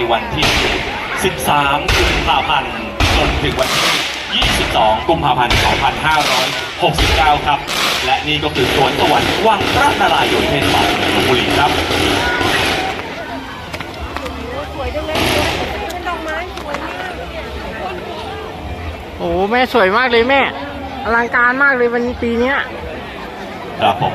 13 กุมภาพันธ์จนถึงวันที่ 22 กุมภาพันธ์ 2569 ครับ และนี่ก็คือสวนสวรรค์วังพระนารายณ์เทศบาลเมืองลพบุรีครับสวยจังเลยเป็นดอกไม้สวยมากโอ้โหแม่สวยมากเลยแม่อลังการมากเลยวันปีเนี้ยครับผม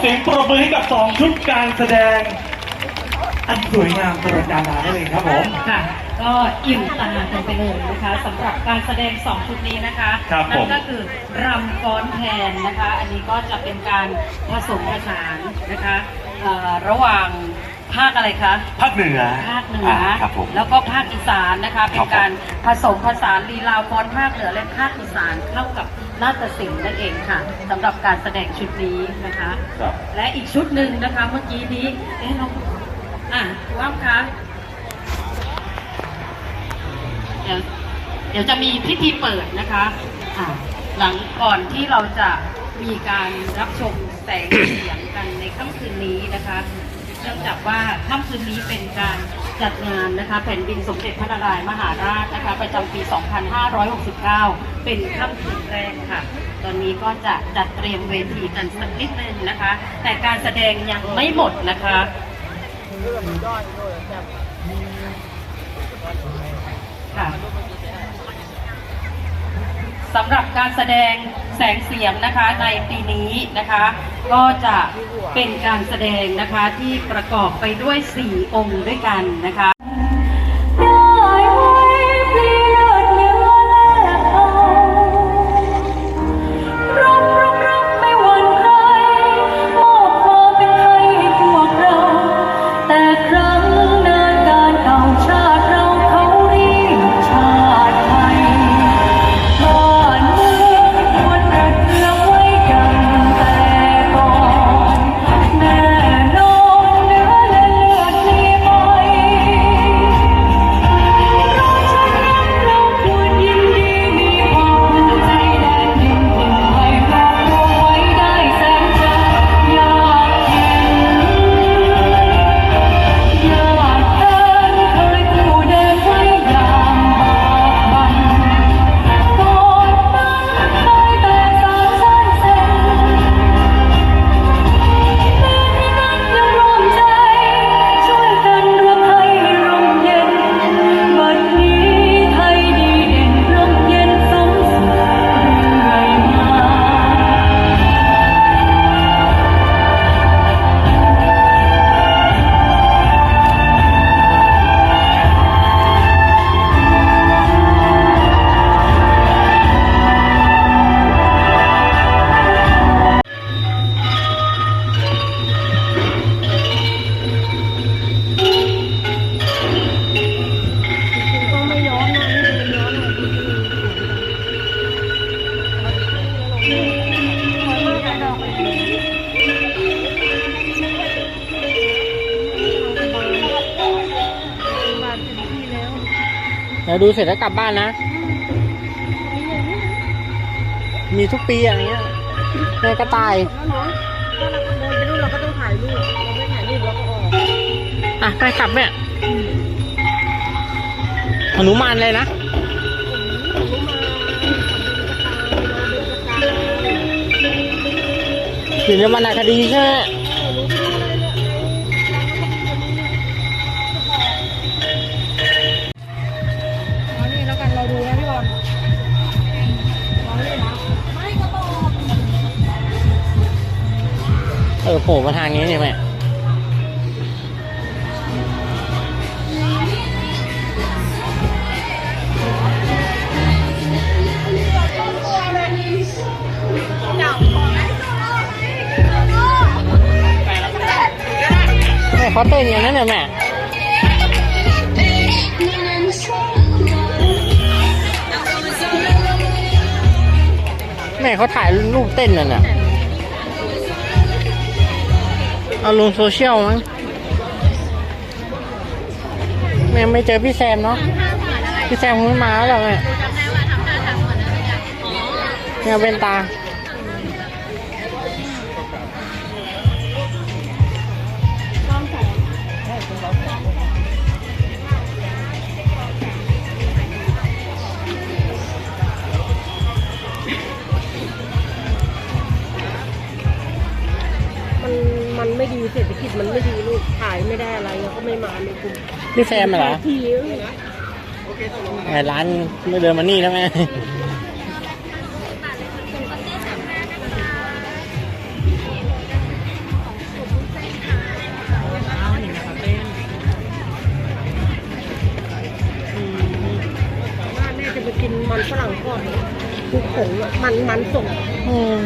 เสียงปรบมือให้กับสองชุดการแสดง อันสวยงามตระการตาได้เลยครับผม ค่ะก็อิ่มตากันไปเลยนะคะสำหรับการแสดงสองชุดนี้นะคะครับผมนั่นก็คือรำฟ้อนแทนนะคะ อันนี้ก็จะเป็นการผสมผสานนะคะเอ่อระหว่าง ภาคอะไรคะ ภาคเหนือภาคเหนืออ่าครับผม แล้วก็ภาคอีสานนะคะ เป็ครันบผม การผสมผสานลีลาฟ้อนภาคเหนือและภาคอีสานเข้ากับนาฏศิลป์นั่นเองค่ะสำหรับการแสดงชุดนี้นะคะ ครับ และอีกชุดหนึ่งนะคะเมื่อกี้นี้เอ๊ะน้องอะว่างคะเดี๋ยวเดี๋ยวจะมีพิธีเปิดนะคะอะหลังก่อนที่เราจะมีการรับชมแสง เสียงกันในค่ำคืนนี้นะคะเนื่องจากว่าค่ำคืนนี้เป็นการจัดงานนะคะแผ่นดินสมเด็จพระนารายณ์มหาราชนะคะประจำปี 2569 เป็นค่ำคืนแรกค่ะ ตอนนี้ก็จะจัดเตรียมเวทีกันสักนิดนึงนะคะ แต่การแสดงยังไม่หมดนะคะค่ะ สำหรับการแสดงแสงเสียงนะคะในปีนี้นะคะ ก็จะเป็นการแสดงนะคะที่ประกอบไปด้วย 4 องค์ด้วยกันนะคะ ดี๋ยวดูเสร็จแล้วกลับบ้านนะ มีทุกปีอย่างเงี้ยแม่กระต่ายแล้วเนาะถ้าเราขโมยไปนู่นเราก็ต้องถ่ายรูปเราไม่ถ่ายรูปเราก็ออกอะไปกลับแม่หนุมานเลยนะอยู่ในวรรณคดีใช่ไหม ออโผล่มาทางนี้เนี่ยแม่แม่เขาเต้นอย่างนั้นเนี่ยแม่แม่เขาถ่ายรูปเต้นน่ะน่ะ เอาลงโซเชียลมั้งแม่ไม่เจอพี่แซมเนาะพี่แซมคงไม่มาแล้วแม่เนี่ยเป็นตา มันไม่ดีเศรษฐกิจมันไม่ดีลูกขายไม่ได้อะไรเราก็ไม่มาในกลุ่มพี่แซมเหรอทีไอ้ร้านไม่เดินมานี่แล้วแม่ว่าแม่จะไปกินมันฝรั่งทอดคือผงอะมันมันสดอืม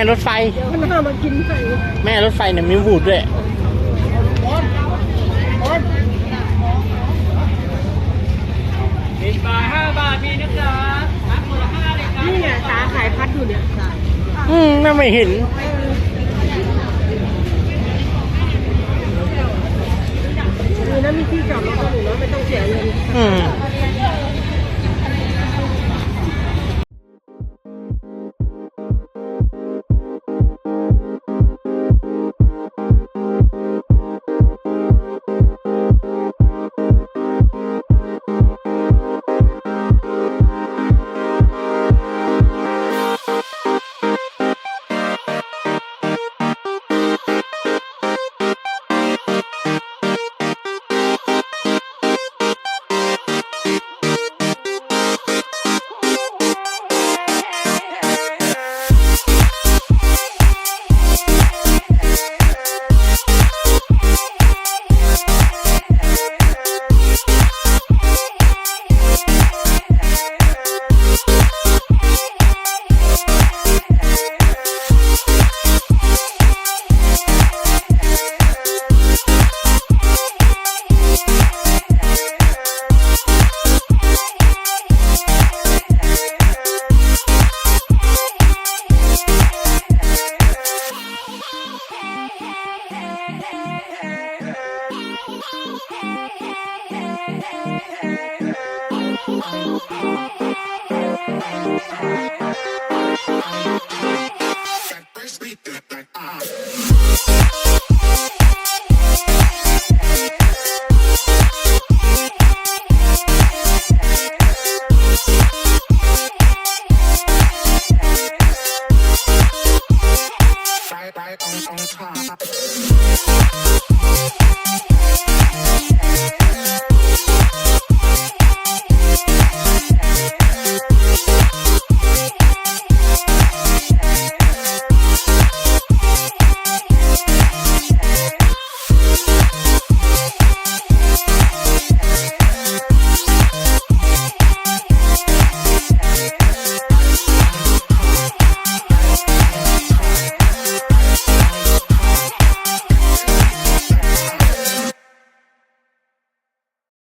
ม่รถไฟเดี๋ยวมันหน้ามากินใส่แม่รถไฟเนี่ยมีบูดด้วยนี่ไงตาขายพัดอยู่เนี่ยอืมแม่ไม่เห็น ดีนะมีที่จอดรถก็หนูเนาะไม่ต้องเสียเงิน อืม Thank you.